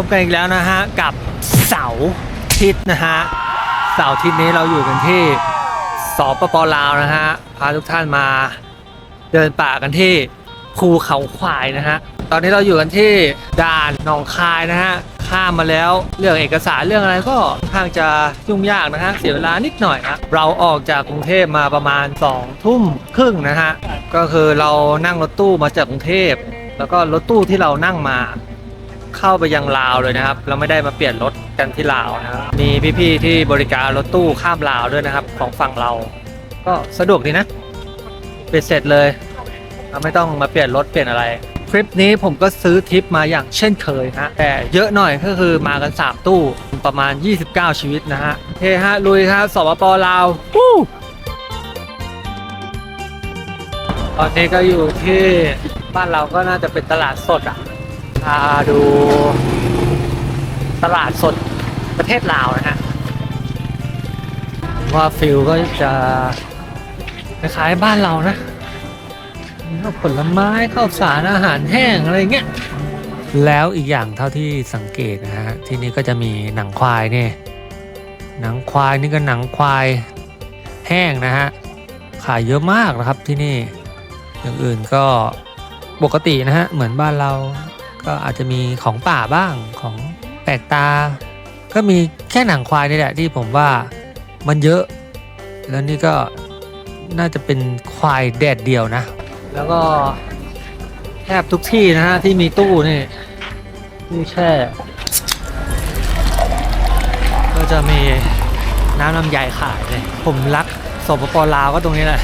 พบกันอีกแล้วนะฮะ กับเสาร์ทิตย์นะฮะ เสาร์ทิตย์นี้เราอยู่กันที่สปปลาวนะฮะ พาทุกท่านมาเดินป่ากันที่ภูเขาควายนะฮะ ตอนนี้เราอยู่กันที่ด่านหนองคายนะฮะ ข้ามมาแล้วเรื่องเอกสารเรื่องอะไรก็ค่อนข้างจะยุ่งยากนะฮะ เสียเวลานิดหน่อยนะเราออกจากกรุงเทพมาประมาณ2ทุ่มครึ่งนะฮะ ก็คือเรานั่งรถตู้มาจากกรุงเทพ แล้วก็รถตู้ที่เรานั่งมา เข้าไปยังลาวเลยนะครับ เราไม่ได้มาเปลี่ยนรถกันที่ลาวนะครับมีพี่ๆที่บริการรถตู้ข้ามลาวด้วยนะครับ ของฝั่งเรา ก็สะดวกดีนะเปลี่ยนเสร็จเลยเราไม่ต้องมาเปลี่ยนรถเปลี่ยนอะไรทริปนี้ผมก็ซื้อทิปมาอย่างเช่นเคยฮะแต่เยอะหน่อยก็คือมากัน 3 ตู้ประมาณ 29 ชีวิตนะฮะโอเคฮะลุยครับสปปลาววู้ตอนนี้ก็อยู่ที่บ้านเราก็น่าจะเป็นตลาดสดอะ พาดูตลาดสดประเทศลาวนะฮะว่าฟิลก็จะคล้ายๆบ้านเรานะข้าวผลไม้ข้าวสารอาหารแห้งอะไรเงี้ยแล้วอีกอย่างเท่าที่สังเกตนะฮะที่นี่ก็จะมีหนังควายเนี่ยหนังควายนี่ก็หนังควายแห้งนะฮะขายเยอะมากนะครับที่นี่อย่างอื่นก็ปกตินะฮะเหมือนบ้านเรา ก็อาจจะมีของป่าบ้างของแปลกตา ก็มีแค่หนังควายนี่แหละที่ผมว่ามันเยอะ แล้วนี่ก็น่าจะเป็นควายแดดเดียวนะ แล้วก็แทบทุกที่นะฮะที่มีตู้นี่นี่แค่ก็จะมีน้ำลำไยขายเลย ผมรักสปปลาวก็ตรงนี้แหละ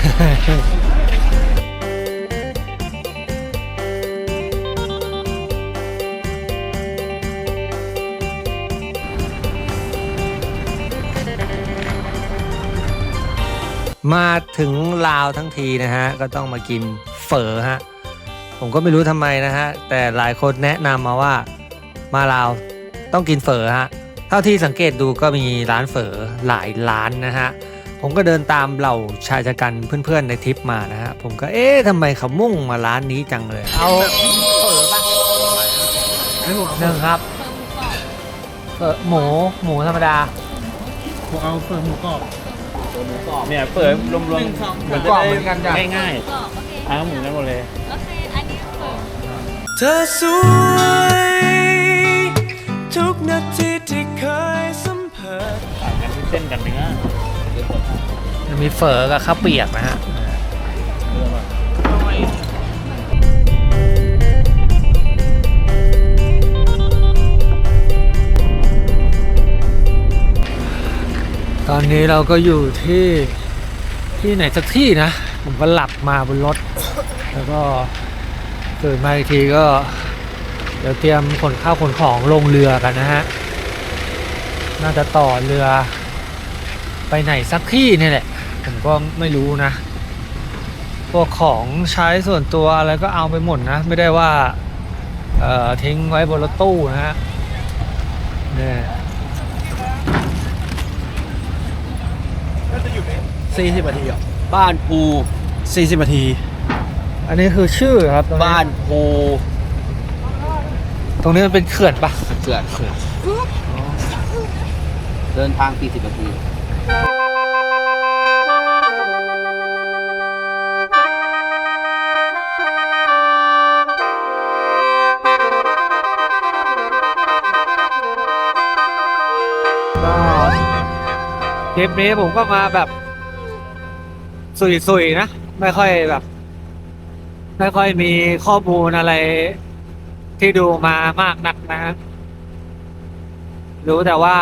มาถึงลาวทั้งทีนะฮะ ก็ต้องมากินเฝอฮะ ผมก็ไม่รู้ทำไมนะฮะ แต่หลายคนแนะนำมาว่ามาลาวต้องกินเฝอฮะ เท่าที่สังเกตดูก็มีร้านเฝอหลายร้านนะฮะ ผมก็เดินตามเหล่าชายชะกันเพื่อนๆในทริปมานะฮะ ผมก็เอ๊ะทำไมเขามุ่งมาร้านนี้จังเลย เอาเฝอปะหนึ่งครับเฝอหมูหมูธรรมดาผมเอาเฟิร์มหมูกรอบ เนี่ยเปิดรวมๆหมูกรอบเหมือนกันจ้ะ ง่ายก็โอเคๆอ้าวหมูนั่นหมดเลย โอเค อันนี้เปิด เธอสวยทุกนาทีที่เคยสัมผัส ต่างกันที่เส้นกันเนื้อจะมีเฝอกับข้าวเปียกนะฮะ ตอนนี้เราก็อยู่ที่ที่ไหนสักที่นะ ผมก็หลับมาบนรถ แล้วก็ตื่นมาอีกทีก็ เดี๋ยวเตรียมขนข้าวขนของลงเรือกันนะฮะ น่าจะต่อเรือ ไปไหนสักที่นี่แหละ ผมก็ไม่รู้นะ พวกของใช้ส่วนตัวอะไรก็เอาไปหมดนะ ไม่ได้ว่า เอ่อทิ้งไว้บนรถตู้นะฮะเนี่ย สี่สิบนาทีอะบ้านปู40นาที อันนี้คือชื่อครับตรงนี้บ้านปูตรงนี้มันเป็นเขื่อนปะเขื่อนเขื่อนเดินทาง40นาที ทปนี้ผมก็มาแบบสุยๆนะ ไม่ค่อยแบบ ไม่ค่อยมีข้อมูลอะไร ที่ดูมามากนักนะรู้แต่ว่า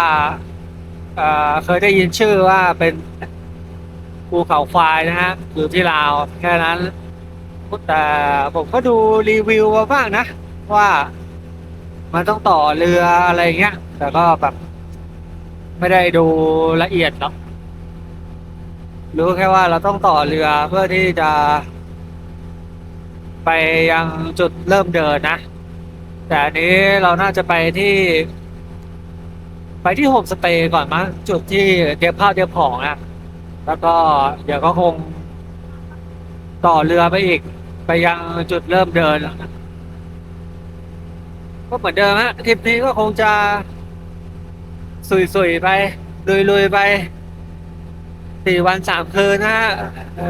เเคยได้ยินชื่อว่าเป็นภูเขาควายนะฮะอยู่ที่ลาวแค่นั้นแต่ผมก็ดูรีวิวมาบ้างนะ ว่ามันต้องต่อเรืออะไรเงี้ยแต่ก็แบบ ไม่ได้ดูละเอียดเนาะรู้แค่ว่าเราต้องต่อเรือเพื่อที่จะ ไปยังจุดเริ่มเดินนะ แต่อันนี้เราน่าจะไปที่ ไปที่โฮมสเตย์ก่อนมั้งจุดที่เตรียมข้าวเตรียมของนะแล้วก็เดี๋ยวก็คง ต่อเรือไปอีก ไปยังจุดเริ่มเดินก็เหมือนเดิมฮะทริปนี้ก็คงจะ สุยๆไปลุยๆไปสี่วันสามคืนนะฮะ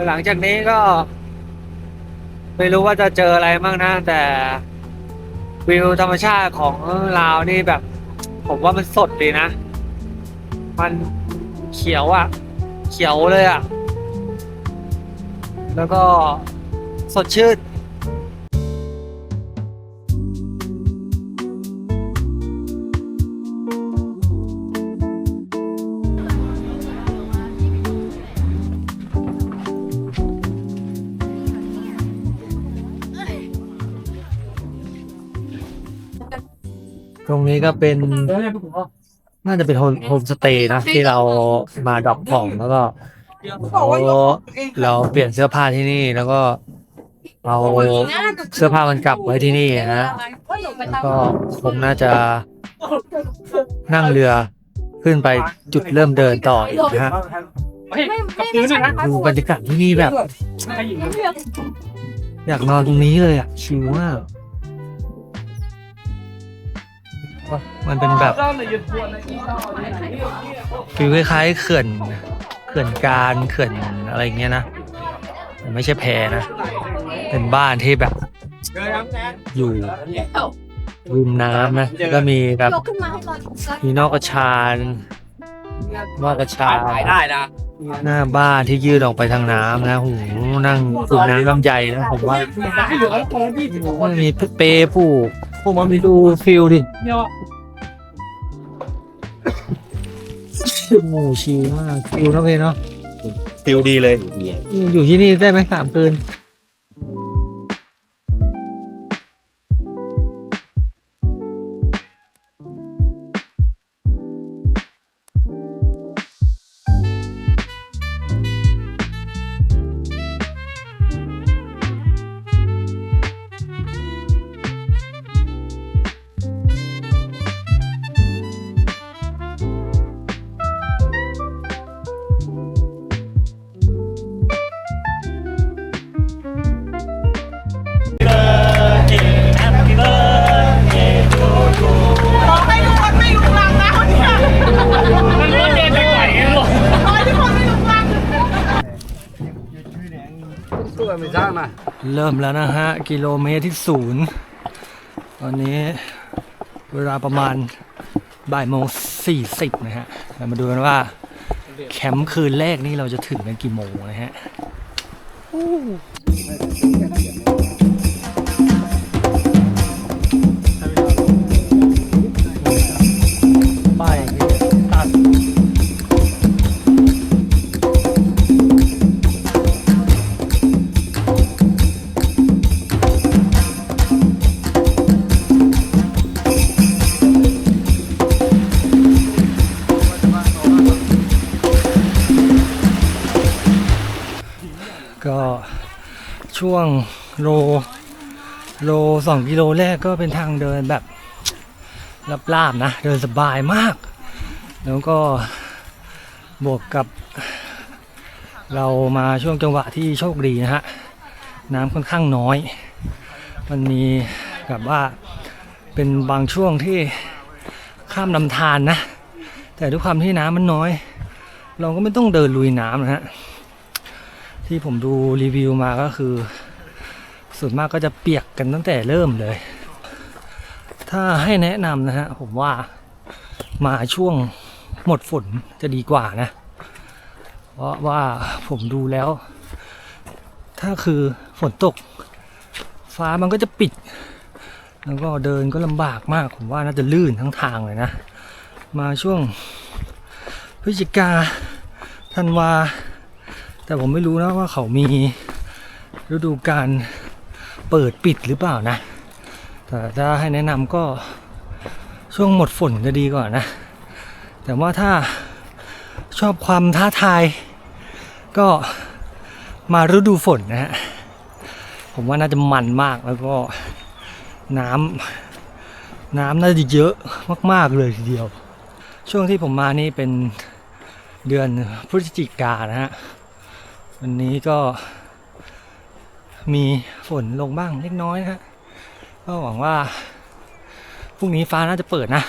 หลังจากนี้ก็ ไม่รู้ว่าจะเจออะไรบ้างนะ แต่วิวธรรมชาติของลาวนี่แบบ ผมว่ามันสดดีนะ มันเขียวอะ่ะ เขียวเลยอะ่ะ แล้วก็สดชื่น รงนี้ก็เป็นน่าจะเป็นโฮมโฮมสเตย์นะที่เรามาดรอปของแล้วก็เราเราเปลี่ยนเสื้อผ้าที่นี่แล้วก็เอาเสื้อผ้ามันกลับไว้ที่นี่นะ แล้วก็คงน่าจะนั่งเรือขึ้นไปจุดเริ่มเดินต่ออีกนะฮะดูบรรยากาศที่นี่แบบ อยากนอนตรงนี้เลยอะชิลมาก มันเป็นแบบฟิลคล้ายๆเขื่อนเขื่อนการเขื่อนอะไรอย่างเงี้ยนะแต่ไม่ใช่แพนะ เป็นบ้านที่แบบ อยู่ริมน้ำนะแล้วก็มีแบบยกขึ้นมาให้เราสักมีนอกกระชานนอกกระชานได้นะหน้าบ้านที่ยื่นออกไปทางน้ำนะโหนั่งสูบน้ำลำใหญ่นะผมว่ามันมีเปรย์ผูก ผมว่ามีดูฟิลดิโอ้โหชิลมากฟิลนะเพเนาะฟิลดีเลยอยู่ที่นี่ได้ไหมสามคืน เริ่มแล้วนะฮะ กิโลเมตรที่ศูนย์ตอนนี้เวลาประมาณบ่ายโมงสี่สิบนะฮะเรามาดูกันว่า แคมป์คืนแรกนี่เราจะถึงกันกี่โมงนะฮะ ก็ช่วงโลโลสองกิโลแรกก็เป็นทางเดินแบบลาบๆนะ เดินสบายมาก แล้วก็บวกกับ เรามาช่วงจังหวะที่โชคดีนะฮะ น้ำค่อนข้างน้อย มันมีแบบว่าเป็นบางช่วงที่ข้ามลำธารนะแต่ด้วยความที่น้ำมันน้อย เราก็ไม่ต้องเดินลุยน้ำนะฮะ ที่ผมดูรีวิวมาก็คือ ส่วนมากก็จะเปียกกันตั้งแต่เริ่มเลย ถ้าให้แนะนำนะฮะผมว่ามาช่วงหมดฝนจะดีกว่านะ เพราะว่าผมดูแล้ว ถ้าคือฝนตก ฟ้ามันก็จะปิด แล้วก็เดินก็ลำบากมาก ผมว่าน่าจะลื่นทั้งทางเลยนะ มาช่วงพฤศจิกาธันวา แต่ผมไม่รู้นะว่าเขามีฤดูการเปิดปิดหรือเปล่านะ แต่ถ้าให้แนะนำก็ช่วงหมดฝนจะดีกว่านะ แต่ว่าถ้าชอบความท้าทาย ก็มาฤดูฝนนะฮะ ผมว่าน่าจะมันมากแล้วก็น้ำน้ำน่าจะเยอะมาก ๆ เลยทีเดียว ช่วงที่ผมมานี่เป็นเดือนพฤศจิกานะฮะ วันนี้ก็มีฝนลงบ้างเล็กน้อยนะฮะก็หวังว่าพรุ่งนี้ฟ้าน่าจะเปิดนะ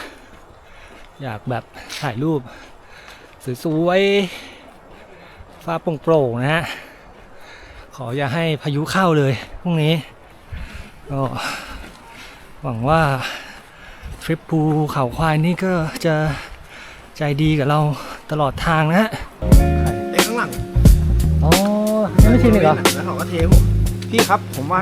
อยากแบบถ่ายรูป สวยๆฟ้าโปร่งๆนะฮะขออย่าให้พายุเข้าเลยพรุ่งนี้ก็หวังว่าทริปภูเขาควายนี่ก็จะใจดีกับเราตลอดทางนะฮะ ไม่ชินอีกเหรอ แล้วเขาก็เทผมพี่ครับผมว่า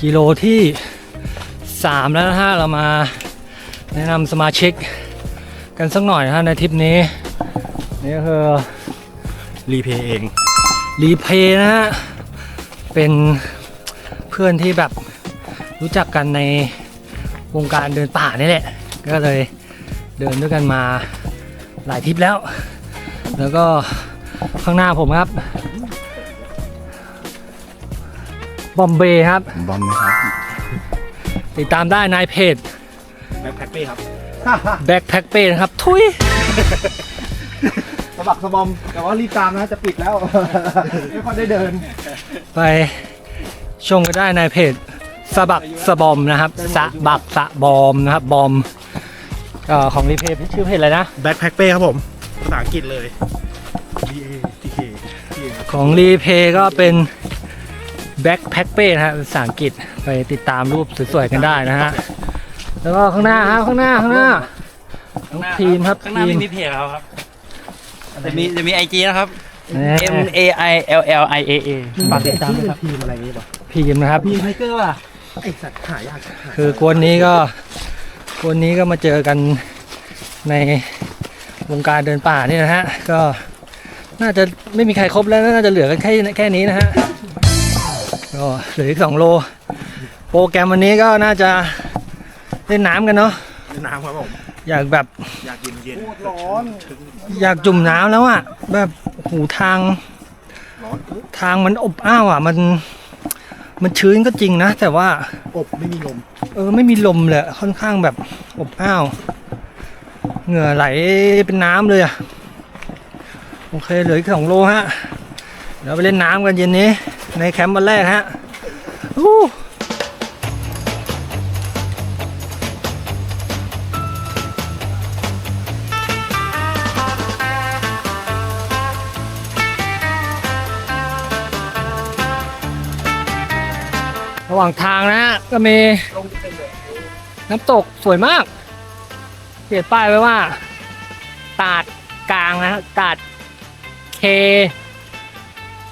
กิโลที่ 3 แล้วนะฮะ เรามาแนะนำสมาชิก กันสักหน่อยนะฮะในทริปนี้ นี่ก็คือรีเพย์เอง รีเพย์นะฮะ เป็นเพื่อนที่แบบรู้จักกันในวงการเดินป่านี่แหละ ก็เลยเดินด้วยกันมาหลายทริปแล้ว แล้วก็ข้างหน้าผมครับ บอมเบย์ครับ บอมนะครับ ติดตามได้ในเพจแบ็คแพ็คเป้ครับ แบ็คแพ็คเป้นะครับ ทุยสะบักสะบอม แต่ว่ารีบตามนะจะปิดแล้ว ไม่ค่อยได้เดิน ไปชมกันได้ในเพจสะบักสะบอมนะครับ สะบักสะบอมนะครับ บอมเอ่อของรีเพจชื่อเพจอะไรนะ แบ็คแพ็คเป้ครับผม ภาษาอังกฤษเลย B A T K ของรีเพย์ก็เป็นแบ็คแพ็คเป้นะฮะภาษาอังกฤษไปติดตามรูปสวยๆกันได้นะฮะ แล้วก็ข้างหน้าครับข้างหน้าข้างหน้าน้องทีมครับข้างหน้าทีไม่มมีเพจแล้วครับ จะมีจะมีไอจีนะครับนะ M A I L L I A A ฝากติดตามด้วยครับ ทีมอะไรอย่างงี้ป่ะพีมนะครับทีมไทเกอร์ป่ะไอสัตว์หายากสัตว์หาคือกวนนี้ก็กวนนี้ก็มาเจอกันในวงการเดินป่านี่นะฮะ ก็น่าจะไม่มีใครครบแล้วน่าจะเหลือกันแค่แค่นี้นะฮะก็เหลืออีกสองโล โปรแกรมวันนี้ก็น่าจะ เล่นน้ำกันเนาะเล่นน้ำครับผมอยากแบบอยากเย็นเย็นร้อนอยากจุ่มน้ำแล้วอะแบบหูทางร้อนทางมันอบอ้าวอะมัน มันชื้นก็จริงนะ แต่ว่าอบไม่มีลม เออ ไม่มีลมเลยค่อนข้างแบบอบอ้าวเหงื่อไหลเป็นน้ำเลยอะโอเคเหลืออีกสองโลฮะเดี๋ยวไปเล่นน้ำกันเย็นนี้ ในแคมป์วันแรกฮะอู้ ระหว่างทางนะฮะก็มีน้ำตกสวยมากเขียนป้ายไว้ว่า ตาดกลางนะฮะตาด K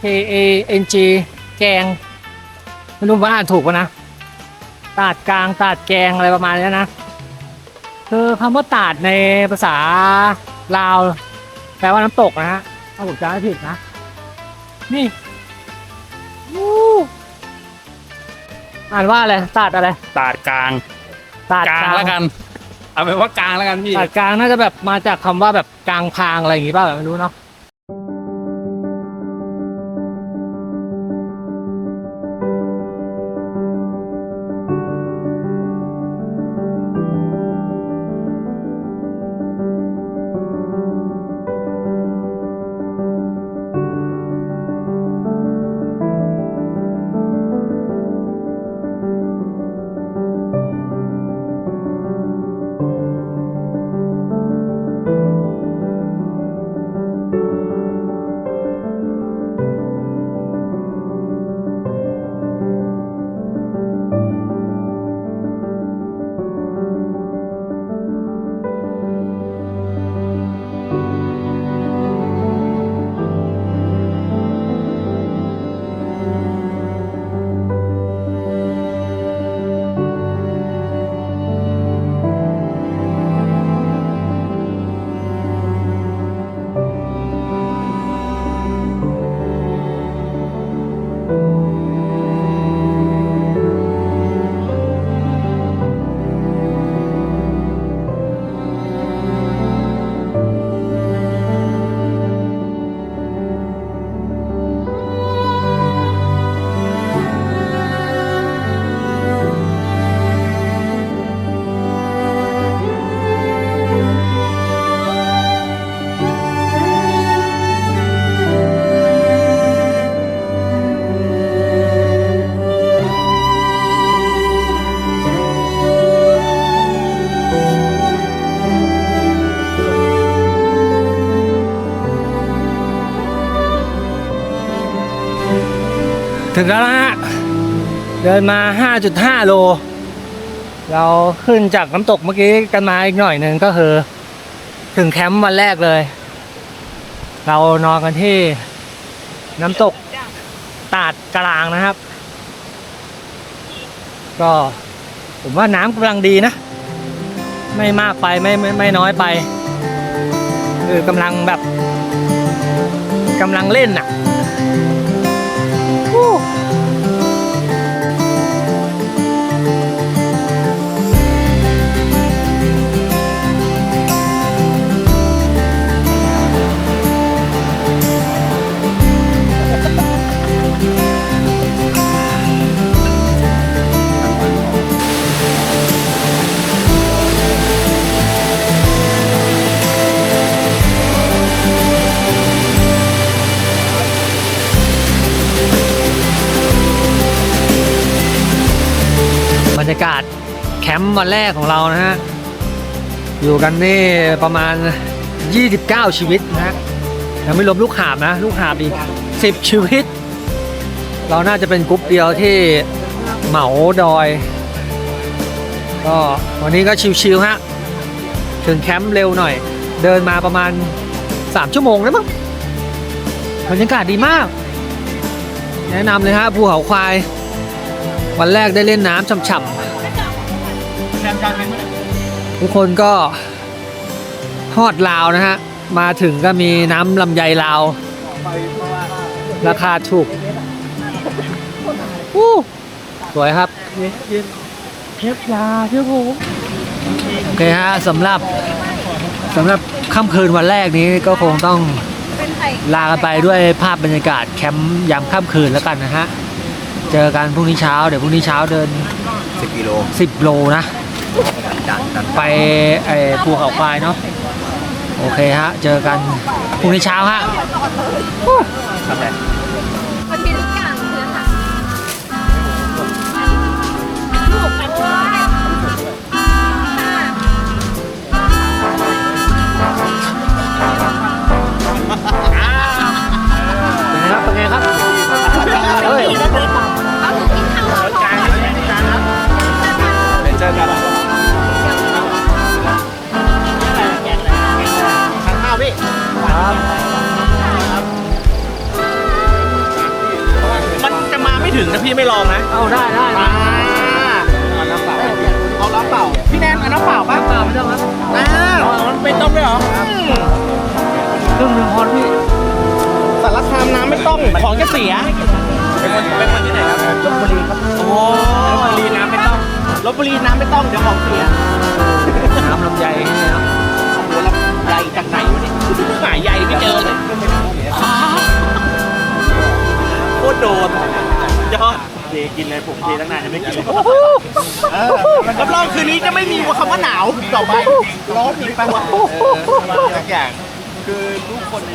K A N G แกงไม่รู้ว่าอ่านถูกปะนะ ตาดกลางตาดแกงอะไรประมาณนี้นะคือคำว่าตาดในภาษาลาว แปลว่าน้ำตกนะฮะถ้าผมจำไม่ผิดนะ นี่ อ่านว่าอะไรตาดอะไรตาดกลางตาดกลางแล้วกัน เอาเป็นว่ากลางแล้วกันพี่ ตาดกลางน่าจะแบบมาจากคำว่าแบบกลางพางอะไรอย่างงี้ป่ะแบบไม่รู้เนาะ ถึงแล้วนะฮะ เดินมา 5.5 โล เราขึ้นจากน้ำตกเมื่อกี้กันมาอีกหน่อยหนึ่งก็คือ ถึงแคมป์วันแรกเลย เรานอนกันที่น้ำตกตาดกลางนะครับ ก็ผมว่าน้ำกำลังดีนะ ไม่มากไปไม่ไม่ไม่น้อยไปคือกำลังแบบกำลังเล่นอะ มป์วันแรกของเรานะฮะ อยู่กันนี่ประมาณ 29 ชีวิตนะฮะยังไม่รวมลูกหาบนะ ลูกหาบอีก 10 ชีวิต เราน่าจะเป็นกรุ๊ปเดียวที่เหมาดอย ก็วันนี้ก็ชิวๆฮะ ถึงแคมป์เร็วหน่อย เดินมาประมาณ 3 ชั่วโมงแล้วมั้งบรรยากาศดีมาก แนะนำเลยฮะภูเขาควาย วันแรกได้เล่นน้ำฉ่ำๆ ทุกคนก็ฮอดลาวนะฮะ มาถึงก็มีน้ำลำไยลาว ราคาถูกอู้สวยครับเทปยาเชื่อผมโอเคฮะสำหรับสำหรับค่ำคืนวันแรกนี้ก็คงต้องลากันไปด้วยภาพบรรยากาศแคมป์ยามค่ำคืนแล้วกันนะฮะ เจอกันพรุ่งนี้เช้า เดี๋ยวพรุ่งนี้เช้าเดิน 10กิโล10โลนะ ไปไอ้ภูเขาควายเนาะโอเคฮะ เจอกันพรุ่งนี้เช้าฮะทำไรมันมีทุกอย่างเลยค่ะลูกไปด้วยเป็นไงครับเป็นไงครับเฮ้ย เอาหนูกินข้าวเราพอเจอกัน มาไม่ถึงนะพี่ไม่ลองนะเอาได้ได้อ่าเอาน้ำเปล่าเอาน้ำเปล่าพี่แนนเอาน้ำเปล่าป่ะเปล่าไม่ต้องครับอ่ามันเป็นต้มด้วยเหรออืมครึ่งหนึ่งพอพี่สารคามน้ำไม่ต้องของจะเสียเป็นคนเป็นคนที่ไหนครับลบบุรีครับโอ้ลบบุรีน้ำไม่ต้องลบบุรีน้ำไม่ต้องเดี๋ยวของเสียน้ำลำไยนี่นะครับโอ้โหลำใหญ่จากไหนวะเนี่ยหาใหญ่ไม่เจอเลยโคตรโดน ยอดเทกินเลยผมเทตั้งนานยังไม่กินรับรองคืนนี้จะไม่มีคำว่าหนาวต่อไปร้อนอีกไปหมดทุกอย่างคือทุกคนใน